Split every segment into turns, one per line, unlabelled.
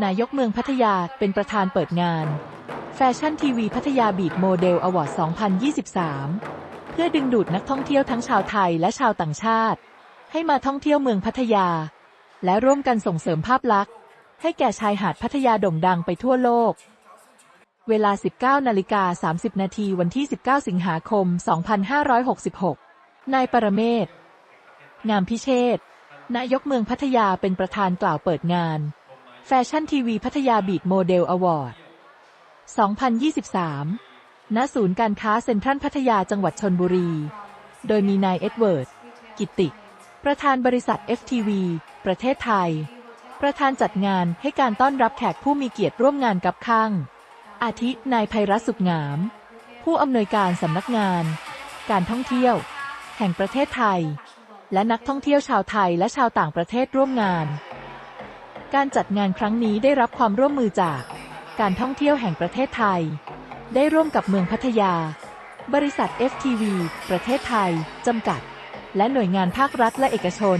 นายกเมืองพัทยาเป็นประธานเปิดงาน แฟชั่นทีวีพัทยาบีดโมเดลอวอร์ด 2023 เพื่อดึงดูดนักท่องเที่ยวทั้งชาวไทยและชาวต่างชาติ ให้มาท่องเที่ยวเมืองพัทยา และร่วมกันส่งเสริมภาพลักษณ์ ให้แก่ชายหาดพัทยาโด่งดังไปทั่วโลก เวลา 19นาฬิกา30 นาทีวันที่ 19 สิงหาคม 2566 นายปรเมศ งามพิเชษนายกเมืองพัทยาเป็นประธานกล่าวเปิดงาน แฟชั่นทีวีพัทยาบีดโมเดลอวอร์ด 2023 ณ ศูนย์การค้าเซ็นทรัลพัทยาจังหวัดชนบุรี โดยมีนายเอ็ดเวิร์ด กิตติประธานบริษัท FTV ประเทศไทย ประธานจัดงานให้การต้อนรับแขกผู้มีเกียรติร่วมงานกับข้าง อาทิ นายไพรัสสุขงาม ผู้อำนวยการสำนักงาน การท่องเที่ยว แห่งประเทศไทย และนักท่องเที่ยวชาวไทยและชาวต่างประเทศร่วมงาน การจัดงานครั้งนี้ได้รับความร่วมมือจากการท่องเที่ยวแห่งประเทศไทย ได้ร่วมกับเมืองพัทยา บริษัท FTV ประเทศไทย จำกัด และหน่วยงานภาครัฐและเอกชน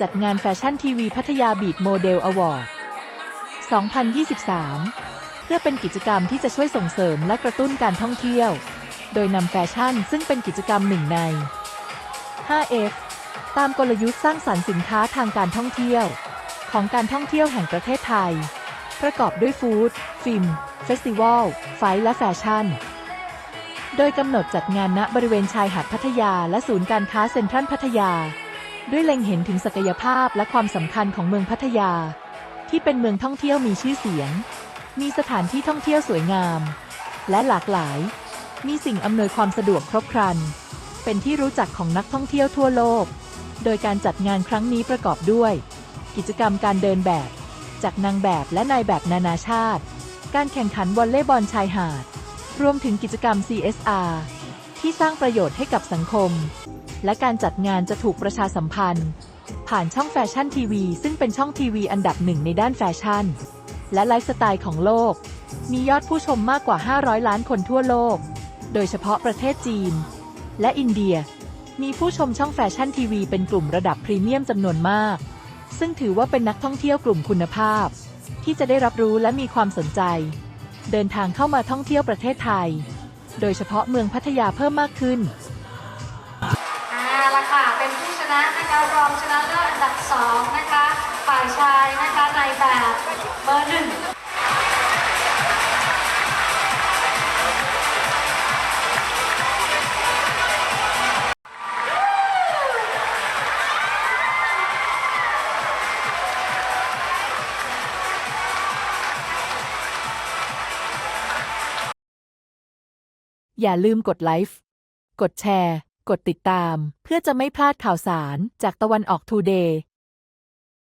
จัดงานแฟชั่นทีวีพัทยาบีดโมเดลอวอร์ด 2023 เพื่อเป็นกิจกรรมที่จะช่วยส่งเสริมและกระตุ้นการท่องเที่ยว โดยนำแฟชั่นซึ่งเป็นกิจกรรมหนึ่งใน 5F ตามกลยุทธ์สร้างสรรค์สินค้าทางการท่องเที่ยว ของการท่องเที่ยวแห่งประเทศไทย ประกอบด้วยฟู้ด ฟิล์ม เฟสติวัล ไฟและแฟชั่น โดยกำหนดจัดงานณบริเวณชายหาดพัทยาและศูนย์การค้าเซ็นทรัลพัทยา ด้วยเล็งเห็นถึงศักยภาพและความสำคัญของเมืองพัทยา ที่เป็นเมืองท่องเที่ยวมีชื่อเสียง มีสถานที่ท่องเที่ยวสวยงาม และหลากหลาย มีสิ่งอำนวยความสะดวกครบครัน เป็นที่รู้จักของนักท่องเที่ยวทั่วโลก โดยการจัดงานครั้งนี้ประกอบด้วย กิจกรรมการเดินแบบ จากนางแบบและนายแบบนานาชาติ การแข่งขันวอลเลย์บอลชายหาด รวมถึงกิจกรรม CSR ที่สร้างประโยชน์ให้กับสังคม และการจัดงานจะถูกประชาสัมพันธ์ ผ่านช่องแฟชั่นทีวี ซึ่งเป็นช่องทีวีอันดับหนึ่งในด้านแฟชั่น และไลฟ์สไตล์ของโลก มียอดผู้ชมมากกว่า 500 ล้านคนทั่วโลก โดยเฉพาะประเทศจีน และอินเดีย มีผู้ชมช่องแฟชั่นทีวีเป็นกลุ่มระดับพรีเมียมจำนวนมาก ซึ่งถือว่าเป็นนักท่องเที่ยวกลุ่มคุณภาพ ที่จะได้รับรู้และมีความสนใจ เดินทางเข้ามาท่องเที่ยวประเทศไทย โดยเฉพาะเมืองพัทยาเพิ่มมากขึ้น
อ่าละค่ะ เป็นผู้ชนะนะคะรองชนะเลิศอันดับสองนะคะฝ่ายชายนะคะในแบบเบอร์หนึ่ง
อย่าลืมกดไลค์กดแชร์ กดติดตาม เพื่อจะไม่พลาดข่าวสารจากตะวันออกทูเดย์